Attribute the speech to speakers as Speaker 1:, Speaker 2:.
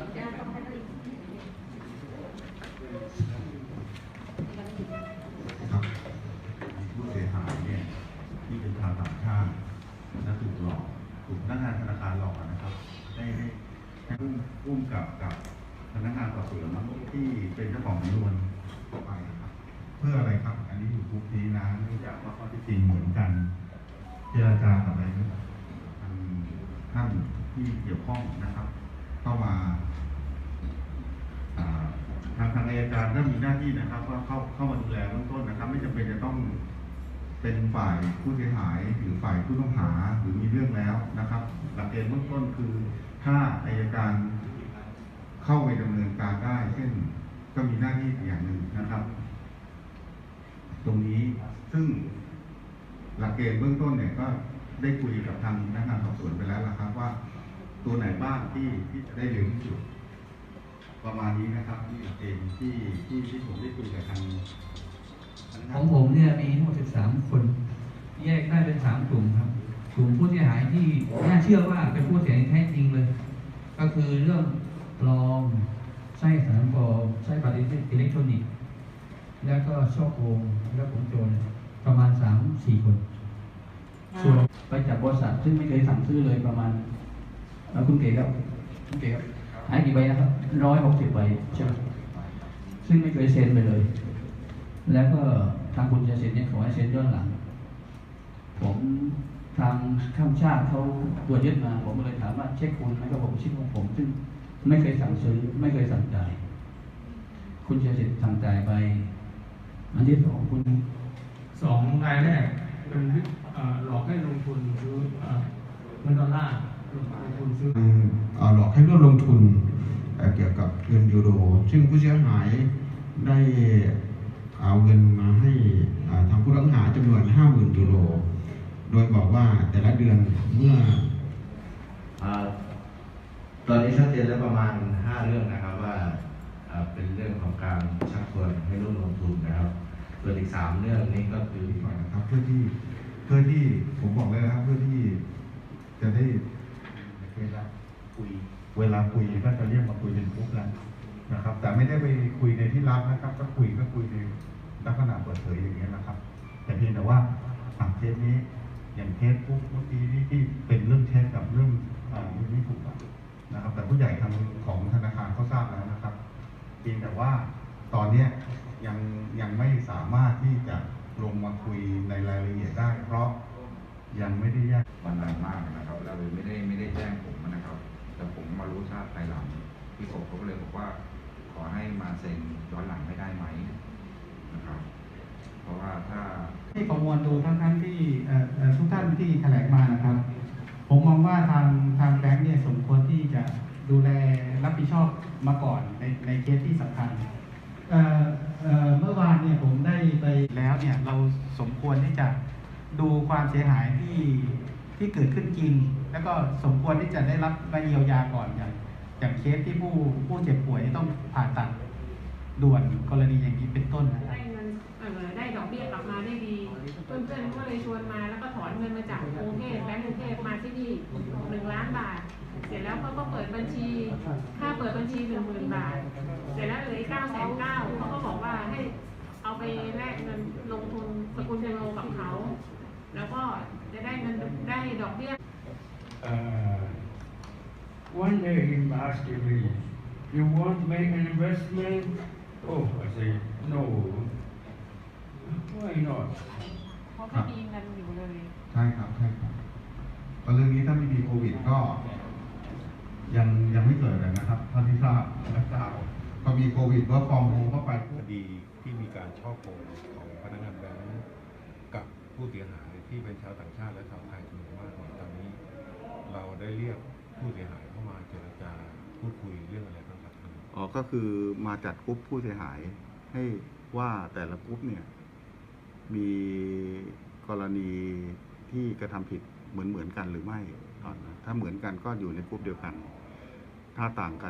Speaker 1: ผู้เสียหายเนี่ยที่เป็นชาวต่างชาติและหลอกถูกนักงานธนาคารหลอกนะครับ ได้ให้ให้ร่มกับกับนักงานสอบสวนที่เป็นเจ้าของสำนวนต่อไปครับ เพื่ออะไรครับ อันนี้อยู่ทุกทีนะเนื่องจากว่าข้อที่จริเหมือนกันเจรจากับอะไรท่านที่เกี่ยวข้องนะครับ เข้ามา การก็มีหน้าที่นะครับว่าเข้าเข้ามาดูแลเบื้องต้นนะครับ ไม่จำเป็นจะต้องเป็นฝ่ายผู้เสียหายหรือฝ่ายผู้ต้องหาหรือมีเรื่องแล้วนะครับหลักเกณฑ์เบื้องต้นคือถ้าอัยการเข้าไปดำเนินการได้ เช่นก็มีหน้าที่อย่างหนึ่งนะครับ ตรงนี้ซึ่งหลักเกณฑ์เบื้องต้นเนี่ยก็ได้คุยกับทางพนักงานสอบสวนไปแล้วล่ะครับว่า ตัวไหนบ้างที่ที่จะได้เร็วที่สุด ประมาณนี้นะครับที่เกณฑ์ที่ที่ที่ผมได้คุยกับทาง
Speaker 2: ของผมเนี่ยมีทั้งหมด13 คน แยกได้เป็น 3 กลุ่มครับ กลุ่มผู้เสียหายที่น่าเชื่อว่าเป็นผู้เสียหายแท้จริงเลย ก็คือเรื่องปลอมไส้สารปลอมไส้บัตรอิเล็กทรอนิกส์แล้วก็ช่อโกงและผมโจรประมาณ 3-4 คน ส่วนไปจากบริษัทซึ่งไม่เคยสั่งซื้อเลยประมาณเอ่อคุณเก๋ครับคุณเก๋ครับ หายกี่ใบนะครับร้อยหกสิบใบใช่ไหมซึ่งไม่เคยเซ็นไปเลย แล้วก็ทางคุณจะเซ็นเนี่ยขอให้เซ็นย้อนหลัง ผมทางข้ามชาติเขาตัวจยึดมา ผมเลยถามว่าเช็คคุณไหมก็ผมเช็คของผม ซึ่งไม่เคยสั่งซื้อ ไม่เคยสั่งจ่ายคุณจะเซ็นสั่งจ่ายไปอันที่สองคุณ
Speaker 3: สองรายแรกเป็นหลอกให้ลงทุนซื้อเอ่อเงินดอลลาร์ ลงทุนซื้อ
Speaker 1: เอ่อหลอกให้ร่วมลงทุนเอ่อเกี่ยวกับเงินยูโร ซึ่งผู้เสียหายได้เอาเงินมาให้อ่าทางผู้ต้องหาจำนวน 50,000ยูโร โดยบอกว่าแต่ละเดือนเมื่อ
Speaker 4: อ่าตอนนี้ชัดเจนแล้วประมาณ 5 เรื่องนะครับว่าอ่าเป็นเรื่องของการชักชวนให้ร่วมลงทุนนะครับ ส่วนอีก 3 เรื่องนี้ก็คือ
Speaker 1: ก่อนนะครับเพื่อที่เพื่อที่ผมบอกเลยนะครับเพื่อที่จะได้ เวลาคุย เวลาคุยก็จะเรียกมาคุยเป็นกรุ๊ปแล้วนะครับ แต่ไม่ได้ไปคุยในที่ลับนะครับก็คุยก็คุยในลักษณะเปิดเผยอย่างเงี้นะครับ แต่เพียงแต่ว่าอะเคสนี้อย่างเคสพวกเมื่อกี้นี่ที่เป็นเรื่องเท็จกับเรื่องอ่าไม่ถูกอนะครับ แต่ผู้ใหญ่ทางของธนาคารเขาทราบแล้วนะครับเพียงแต่ว่าตอนเนี้ยยังยังไม่สามารถที่จะลงมาคุยในรายละเอียดได้ เพราะ ยังไม่ได้แยก
Speaker 5: มันนานมากนะครับเราเลยไม่ได้ไม่ได้แจ้งผมนะครับ แต่ผมมารู้ทราบภายหลังพี่กบเขาก็เลยบอกว่า ขอให้มาเซ็นย้อนหลังไม่ได้ไหมนะครับ เพราะว่าถ้า
Speaker 6: ที่ประมวลดูทั้งทั้งที่ทุกท่านที่แถลงมานะครับ ผมมองว่าทางทางแบงค์เนี่ยสมควรที่จะดูแลรับผิดชอบมาก่อนในในเคสที่สำคัญเเเมื่อวานเนี่ยผมได้ไปแล้วเนี่ยเราสมควรที่จะ ดูความเสียหายที่ที่เกิดขึ้นจริง แล้วก็สมควรที่จะได้รับกาเยียวยาก่อนอย่างอย่างเคสที่ผู้ผู้เจ็บป่วยที่ต้องผ่าตัดด่วนกรณีอย่างนี้เป็นต้นนะครับ
Speaker 7: ได้เงินเออได้ดอกเบี้ยกลับมาได้ดีเพื่อนๆก็เลยชวนมาแล้วก็ถอนเงินมาจากกรุงเทพแบงก์กรุงเทพมาที่นี่หนึ่งล้านบาท เสร็จแล้วเขาก็เปิดบัญชี ค่าเปิดบัญชีหนึ่งหมื่นบาท เสร็จแล้วเหลือเก้าแสนเก้าเขาก็บอกว่าให้เอาไปแลกเงินลงทุนสกุลเทโลกับเขา แล้วก็จะได้เงินได้ดอกเบี้ย
Speaker 3: Uh, one day he asked me, you want to make an investment? Oh, I say, no. Why not?
Speaker 7: เพราะไม่มีเงินอยู่เลย
Speaker 1: ใช่ครับใช่ครับเพราะเรื่องนี้ถ้าไม่มีโควิดก็ ยังยังไม่เกิดเลยนะครับเท่าที่ทราบนะครับพอมีโควิดก็ฟอร์มโฮมเข้าไป
Speaker 8: คดีที่มีการช่อโกงของพนักงานแบงก์กับผู้เสียหาย ที่เป็นชาวต่างชาติและชาวไทยจำนวนมากเนี่ยตอนนี้ เราได้เรียกผู้เสียหายเข้ามาเจรจาพูดคุยเรื่องอะไรบ้างครับ
Speaker 1: อ๋อก็คือมาจัดกรุ๊ปผู้เสียหาย ให้ว่าแต่ละกรุ๊ปเนี่ย มีกรณีที่กระทำผิดเหมือนเหมือนๆกันหรือไม่ก่อนนะถ้าเหมือนกันก็อยู่ในกรุ๊ปเดียวกัน ถ้าต่างกัน